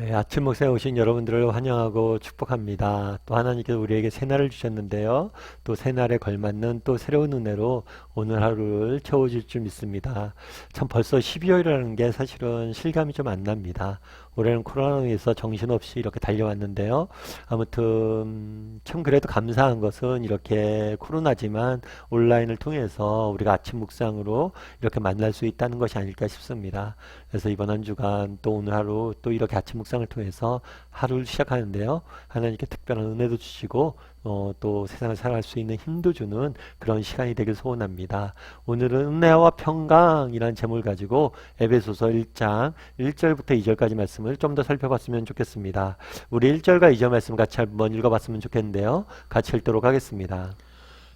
네, 아침 목사에 오신 여러분들을 환영하고 축복합니다. 또 하나님께서 우리에게 새날을 주셨는데요. 또 새날에 걸맞는 또 새로운 은혜로 오늘 하루를 채워줄 줄 믿습니다. 참 벌써 12월이라는 게 사실은 실감이 좀 안 납니다. 올해는 코로나로 인해서 정신없이 이렇게 달려왔는데요. 아무튼 참 그래도 감사한 것은 이렇게 코로나지만 온라인을 통해서 우리가 아침 묵상으로 이렇게 만날 수 있다는 것이 아닐까 싶습니다. 그래서 이번 한 주간 또 오늘 하루 또 이렇게 아침 묵상을 통해서 하루를 시작하는데요. 하나님께 특별한 은혜도 주시고 어, 또 세상을 살아갈 수 있는 힘도 주는 그런 시간이 되길 소원합니다. 오늘은 은혜와 평강이라는 제목을 가지고 에베소서 1장 1절부터 2절까지 말씀을 좀 더 살펴봤으면 좋겠습니다. 우리 1절과 2절 말씀 같이 한번 읽어봤으면 좋겠는데요. 같이 읽도록 하겠습니다.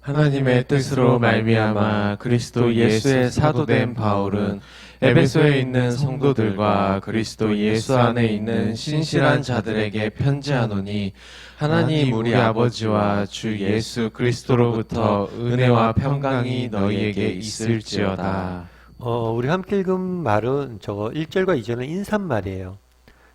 하나님의 뜻으로 말미암아 그리스도 예수의 사도된 바울은 에베소에 있는 성도들과 그리스도 예수 안에 있는 신실한 자들에게 편지하노니 하나님 우리 아버지와 주 예수 그리스도로부터 은혜와 평강이 너희에게 있을지어다. 어, 우리 함께 읽은 말은 저거 1절과 2절은 인사말이에요.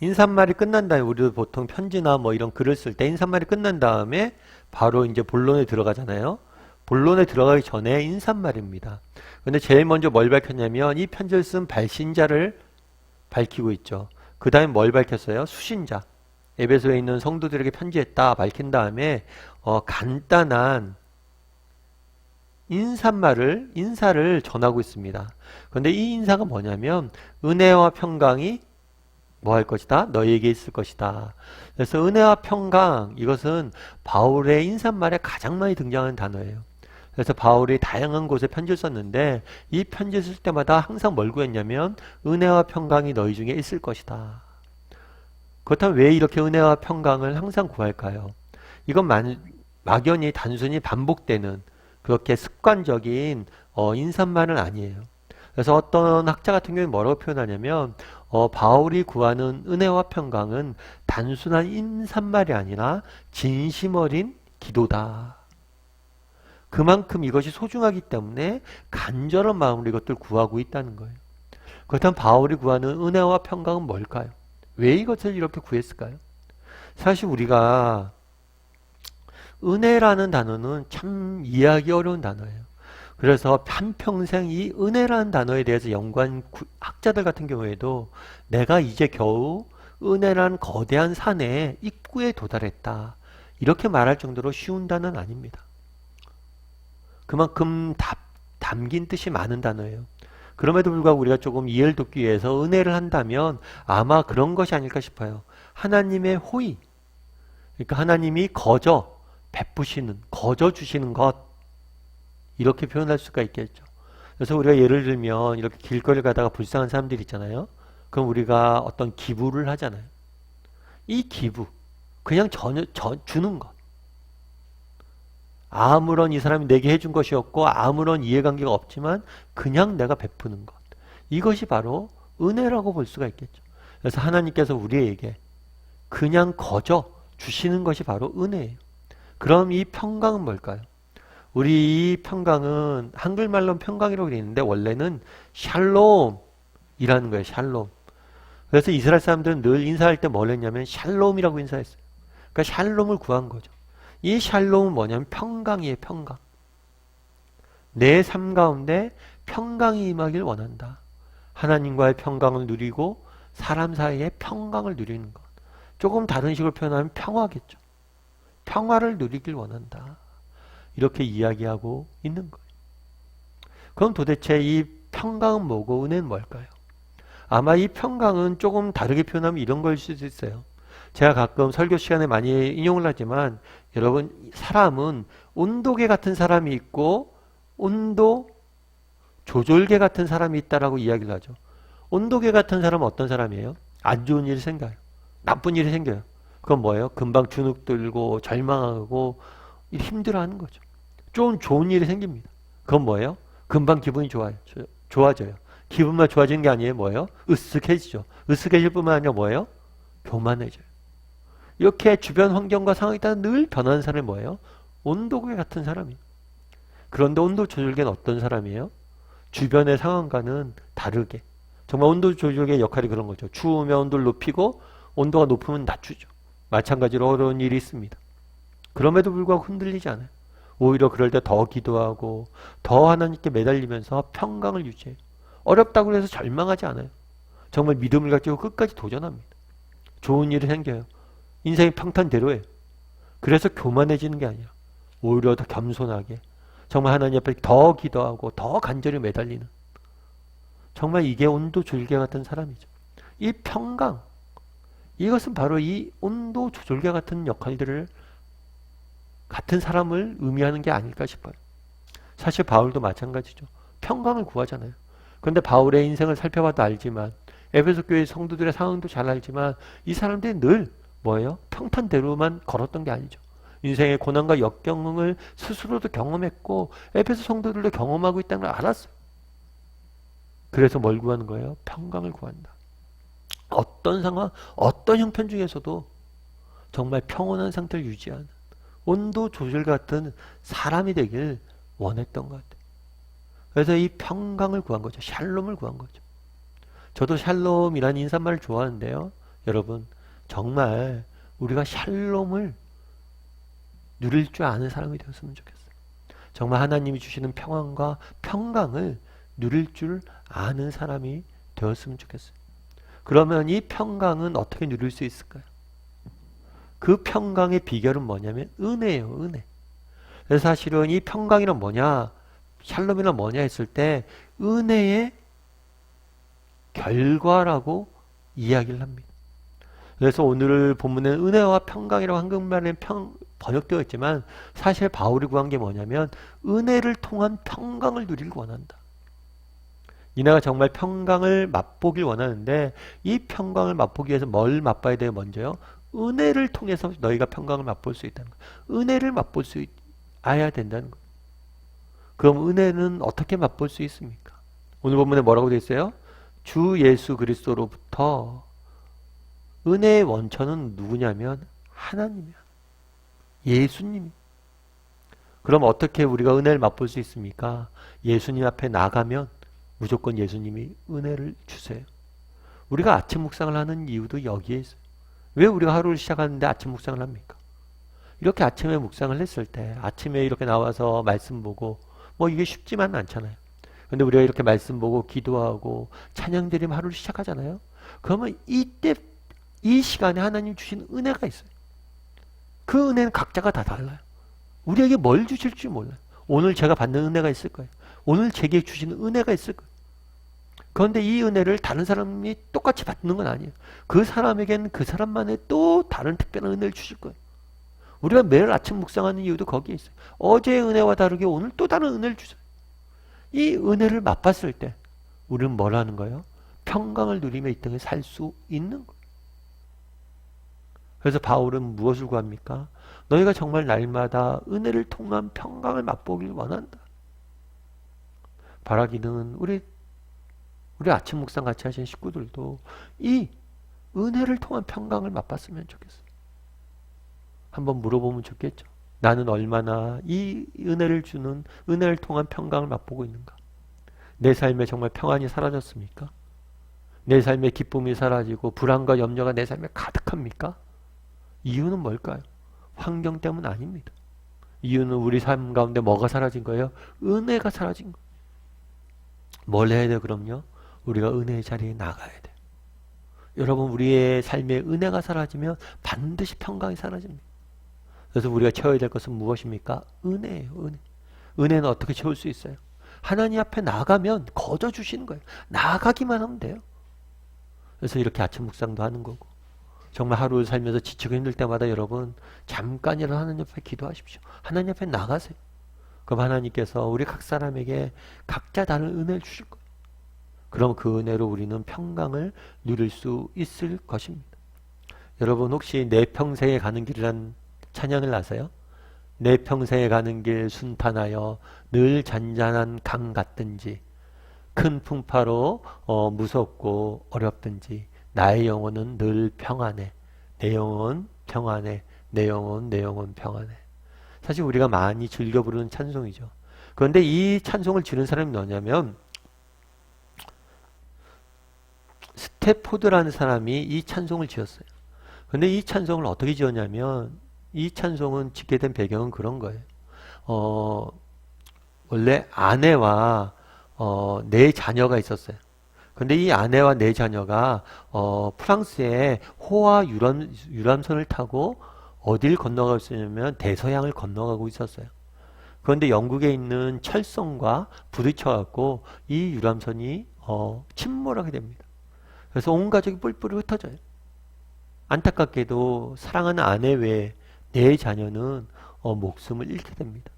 인사말이 끝난 다음에 우리도 보통 편지나 뭐 이런 글을 쓸 때 인사말이 끝난 다음에 바로 이제 본론에 들어가잖아요. 본론에 들어가기 전에 인사말입니다. 근데 제일 먼저 뭘 밝혔냐면 이 편지를 쓴 발신자를 밝히고 있죠. 그 다음에 뭘 밝혔어요? 수신자. 에베소에 있는 성도들에게 편지했다 밝힌 다음에 어, 간단한 인사말을 인사를 전하고 있습니다. 그런데 이 인사가 뭐냐면 은혜와 평강이 뭐 할 것이다? 너희에게 있을 것이다. 그래서 은혜와 평강 이것은 바울의 인사말에 가장 많이 등장하는 단어예요. 그래서 바울이 다양한 곳에 편지를 썼는데 이 편지를 쓸 때마다 항상 뭘 구했냐면 은혜와 평강이 너희 중에 있을 것이다. 그렇다면 왜 이렇게 은혜와 평강을 항상 구할까요? 이건 만- 막연히 단순히 반복되는 그렇게 습관적인 어, 인사말은 아니에요. 그래서 어떤 학자 같은 경우에 뭐라고 표현하냐면 어, 바울이 구하는 은혜와 평강은 단순한 인사말이 아니라 진심 어린 기도다. 그만큼 이것이 소중하기 때문에 간절한 마음으로 이것들 구하고 있다는 거예요. 그렇다면 바울이 구하는 은혜와 평강은 뭘까요? 왜 이것을 이렇게 구했을까요? 사실 우리가 은혜라는 단어는 참 이해하기 어려운 단어예요. 그래서 한평생 이 은혜라는 단어에 대해서 연구한 구- 학자들 같은 경우에도 내가 이제 겨우 은혜란 거대한 산의 입구에 도달했다. 이렇게 말할 정도로 쉬운 단어는 아닙니다. 그만큼 답, 담긴 뜻이 많은 단어예요. 그럼에도 불구하고 우리가 조금 이해를 돕기 위해서 은혜를 한다면 아마 그런 것이 아닐까 싶어요. 하나님의 호의. 그러니까 하나님이 거저 베푸시는, 거저 주시는 것. 이렇게 표현할 수가 있겠죠. 그래서 우리가 예를 들면 이렇게 길거리 가다가 불쌍한 사람들 있잖아요. 그럼 우리가 어떤 기부를 하잖아요. 이 기부, 그냥 전혀, 저, 주는 것. 아무런 이 사람이 내게 해준 것이 없고 아무런 이해관계가 없지만 그냥 내가 베푸는 것. 이것이 바로 은혜라고 볼 수가 있겠죠. 그래서 하나님께서 우리에게 그냥 거저 주시는 것이 바로 은혜예요. 그럼 이 평강은 뭘까요? 우리 이 평강은 한글말로는 평강이라고 되어 있는데 원래는 샬롬이라는 거예요. 샬롬. 그래서 이스라엘 사람들은 늘 인사할 때 뭘 했냐면 샬롬이라고 인사했어요. 그러니까 샬롬을 구한 거죠. 이 샬롬은 뭐냐면 평강이에요. 평강. 내 삶 가운데 평강이 임하길 원한다. 하나님과의 평강을 누리고 사람 사이에 평강을 누리는 것. 조금 다른 식으로 표현하면 평화겠죠. 평화를 누리길 원한다. 이렇게 이야기하고 있는 거예요. 그럼 도대체 이 평강은 뭐고 은혜는 뭘까요? 아마 이 평강은 조금 다르게 표현하면 이런 걸 수도 있어요. 제가 가끔 설교 시간에 많이 인용을 하지만 여러분 사람은 온도계 같은 사람이 있고 온도 조절계 같은 사람이 있다라고 이야기를 하죠. 온도계 같은 사람은 어떤 사람이에요? 안 좋은 일이 생겨요. 나쁜 일이 생겨요. 그건 뭐예요? 금방 주눅 들고 절망하고 힘들어하는 거죠. 좀 좋은 일이 생깁니다. 그건 뭐예요? 금방 기분이 좋아요. 조- 좋아져요. 기분만 좋아지는 게 아니에요. 뭐예요? 으쓱해지죠. 으쓱해질 뿐만 아니라 뭐예요? 교만해져요. 이렇게 주변 환경과 상황에 따라 늘 변하는 사람이 뭐예요? 온도계 같은 사람이에요. 그런데 온도 조절계는 어떤 사람이에요? 주변의 상황과는 다르게. 정말 온도 조절계의 역할이 그런 거죠. 추우면 온도를 높이고 온도가 높으면 낮추죠. 마찬가지로 어려운 일이 있습니다. 그럼에도 불구하고 흔들리지 않아요. 오히려 그럴 때 더 기도하고 더 하나님께 매달리면서 평강을 유지해요. 어렵다고 해서 절망하지 않아요. 정말 믿음을 가지고 끝까지 도전합니다. 좋은 일이 생겨요. 인생이 평탄대로예요. 그래서 교만해지는 게 아니라 오히려 더 겸손하게 정말 하나님 앞에 더 기도하고 더 간절히 매달리는 정말 이게 온도 조절계 같은 사람이죠. 이 평강 이것은 바로 이 온도 조절계 같은 역할들을 같은 사람을 의미하는 게 아닐까 싶어요. 사실 바울도 마찬가지죠. 평강을 구하잖아요. 그런데 바울의 인생을 살펴봐도 알지만 에베소 교회 성도들의 상황도 잘 알지만 이 사람들이 늘 뭐예요? 평탄대로만 걸었던 게 아니죠. 인생의 고난과 역경을 스스로도 경험했고 에베소 성도들도 경험하고 있다는 걸 알았어요. 그래서 뭘 구하는 거예요? 평강을 구한다. 어떤 상황, 어떤 형편 중에서도 정말 평온한 상태를 유지하는 온도 조절 같은 사람이 되길 원했던 것 같아요. 그래서 이 평강을 구한 거죠. 샬롬을 구한 거죠. 저도 샬롬이라는 인사말을 좋아하는데요. 여러분, 정말 우리가 샬롬을 누릴 줄 아는 사람이 되었으면 좋겠어요. 정말 하나님이 주시는 평안과 평강을 누릴 줄 아는 사람이 되었으면 좋겠어요. 그러면 이 평강은 어떻게 누릴 수 있을까요? 그 평강의 비결은 뭐냐면 은혜예요, 은혜. 그래서 사실은 이 평강이란 뭐냐, 샬롬이란 뭐냐 했을 때 은혜의 결과라고 이야기를 합니다. 그래서 오늘 본문은 은혜와 평강이라고 한국말에 평, 번역되어 있지만 사실 바울이 구한 게 뭐냐면 은혜를 통한 평강을 누리길 원한다. 니네가 정말 평강을 맛보길 원하는데 이 평강을 맛보기 위해서 뭘 맛봐야 돼요? 먼저요. 은혜를 통해서 너희가 평강을 맛볼 수 있다는 거. 은혜를 맛볼 수 있, 아야 된다는 거. 그럼 은혜는 어떻게 맛볼 수 있습니까? 오늘 본문에 뭐라고 되어 있어요? 주 예수 그리스도로부터 은혜의 원천은 누구냐면 하나님이야. 예수님이. 그럼 어떻게 우리가 은혜를 맛볼 수 있습니까? 예수님 앞에 나가면 무조건 예수님이 은혜를 주세요. 우리가 아침 묵상을 하는 이유도 여기에 있어요. 왜 우리가 하루를 시작하는데 아침 묵상을 합니까? 이렇게 아침에 묵상을 했을 때 아침에 이렇게 나와서 말씀 보고 뭐 이게 쉽지만은 않잖아요. 근데 우리가 이렇게 말씀 보고 기도하고 찬양 드리면 하루를 시작하잖아요. 그러면 이때 이 시간에 하나님 주신 은혜가 있어요. 그 은혜는 각자가 다 달라요. 우리에게 뭘 주실지 몰라요. 오늘 제가 받는 은혜가 있을 거예요. 오늘 제게 주시는 은혜가 있을 거예요. 그런데 이 은혜를 다른 사람이 똑같이 받는 건 아니에요. 그 사람에게는 그 사람만의 또 다른 특별한 은혜를 주실 거예요. 우리가 매일 아침 묵상하는 이유도 거기에 있어요. 어제의 은혜와 다르게 오늘 또 다른 은혜를 주세요. 이 은혜를 맛봤을 때 우리는 뭘 하는 거예요? 평강을 누리며 이 땅에 살 수 있는 거예요. 그래서 바울은 무엇을 구합니까? 너희가 정말 날마다 은혜를 통한 평강을 맛보길 원한다. 바라기는 우리 우리 아침 묵상 같이 하신 식구들도 이 은혜를 통한 평강을 맛봤으면 좋겠어요. 한번 물어보면 좋겠죠. 나는 얼마나 이 은혜를 주는 은혜를 통한 평강을 맛보고 있는가? 내 삶에 정말 평안이 사라졌습니까? 내 삶에 기쁨이 사라지고 불안과 염려가 내 삶에 가득합니까? 이유는 뭘까요? 환경 때문 아닙니다. 이유는 우리 삶 가운데 뭐가 사라진 거예요? 은혜가 사라진 거예요. 뭘 해야 돼요, 그럼요? 우리가 은혜의 자리에 나가야 돼요. 여러분, 우리의 삶에 은혜가 사라지면 반드시 평강이 사라집니다. 그래서 우리가 채워야 될 것은 무엇입니까? 은혜예요, 은혜. 은혜는 어떻게 채울 수 있어요? 하나님 앞에 나가면 거저 주시는 거예요. 나가기만 하면 돼요. 그래서 이렇게 아침 묵상도 하는 거고. 정말 하루를 살면서 지치고 힘들 때마다 여러분 잠깐이라도 하나님 앞에 기도하십시오. 하나님 앞에 나가세요. 그럼 하나님께서 우리 각 사람에게 각자 다른 은혜를 주실 거예요. 그럼 그 은혜로 우리는 평강을 누릴 수 있을 것입니다. 여러분 혹시 내 평생에 가는 길이란 찬양을 아세요? 내 평생에 가는 길 순탄하여 늘 잔잔한 강 같든지 큰 풍파로 어, 무섭고 어렵든지 나의 영혼은 늘 평안해. 내 영혼 평안해. 내 영혼 내 영혼 평안해. 사실 우리가 많이 즐겨 부르는 찬송이죠. 그런데 이 찬송을 지른 사람이 누구냐면 스테포드라는 사람이 이 찬송을 지었어요. 근데 이 찬송을 어떻게 지었냐면 이 찬송은 짓게 된 배경은 그런 거예요. 어, 원래 아내와 어, 네 자녀가 있었어요. 근데 이 아내와 네 자녀가 어, 프랑스의 호화 유람, 유람선을 타고 어딜 건너가고 있었냐면 대서양을 건너가고 있었어요. 그런데 영국에 있는 철성과 부딪혀갖고 이 유람선이 어, 침몰하게 됩니다. 그래서 온 가족이 뿔뿔이 흩어져요. 안타깝게도 사랑하는 아내 외에 네 자녀는 어, 목숨을 잃게 됩니다.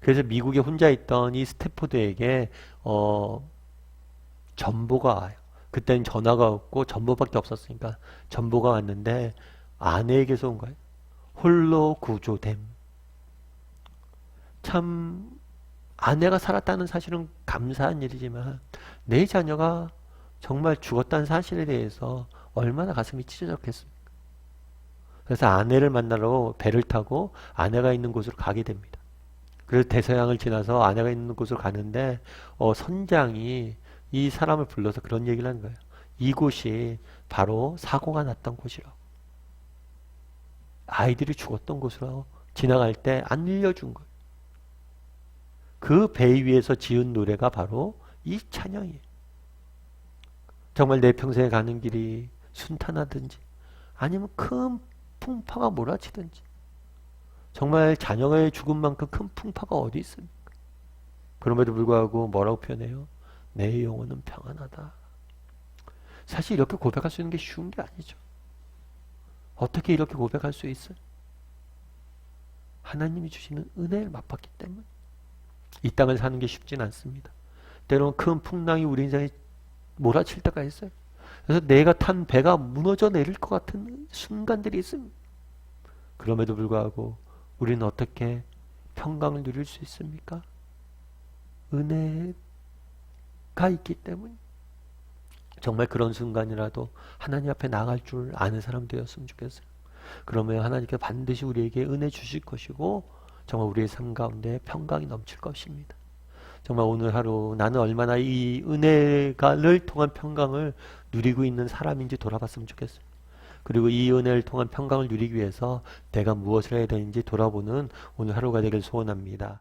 그래서 미국에 혼자 있던 이 스태포드에게 어, 전보가 와요. 그때는 전화가 없고 전보밖에 없었으니까 전보가 왔는데 아내에게서 온 거예요. 홀로 구조됨. 참 아내가 살았다는 사실은 감사한 일이지만 내 자녀가 정말 죽었다는 사실에 대해서 얼마나 가슴이 찢어졌겠습니까? 그래서 아내를 만나러 배를 타고 아내가 있는 곳으로 가게 됩니다. 그래서 대서양을 지나서 아내가 있는 곳으로 가는데 어, 선장이 이 사람을 불러서 그런 얘기를 하는 거예요. 이곳이 바로 사고가 났던 곳이라고. 아이들이 죽었던 곳으로 지나갈 때안 알려준 거예요. 그 배 위에서 지은 노래가 바로 이 찬양이에요. 정말 내 평생에 가는 길이 순탄하든지 아니면 큰 풍파가 몰아치든지 정말 자녀의 죽음만큼 큰 풍파가 어디 있습니까? 그럼에도 불구하고 뭐라고 표현해요? 내 영혼은 평안하다. 사실 이렇게 고백할 수 있는 게 쉬운 게 아니죠. 어떻게 이렇게 고백할 수 있어요? 하나님이 주시는 은혜를 맛봤기 때문에 이 땅을 사는 게 쉽진 않습니다. 때로는 큰 풍랑이 우리 인생에 몰아칠 때가 있어요. 그래서 내가 탄 배가 무너져 내릴 것 같은 순간들이 있습니다. 그럼에도 불구하고 우리는 어떻게 평강을 누릴 수 있습니까? 은혜가 있기 때문에 정말 그런 순간이라도 하나님 앞에 나갈 줄 아는 사람 되었으면 좋겠어요. 그러면 하나님께 반드시 우리에게 은혜 주실 것이고 정말 우리의 삶 가운데 평강이 넘칠 것입니다. 정말 오늘 하루 나는 얼마나 이 은혜가를 통한 평강을 누리고 있는 사람인지 돌아봤으면 좋겠어요. 그리고 이 은혜를 통한 평강을 누리기 위해서 내가 무엇을 해야 되는지 돌아보는 오늘 하루가 되길 소원합니다.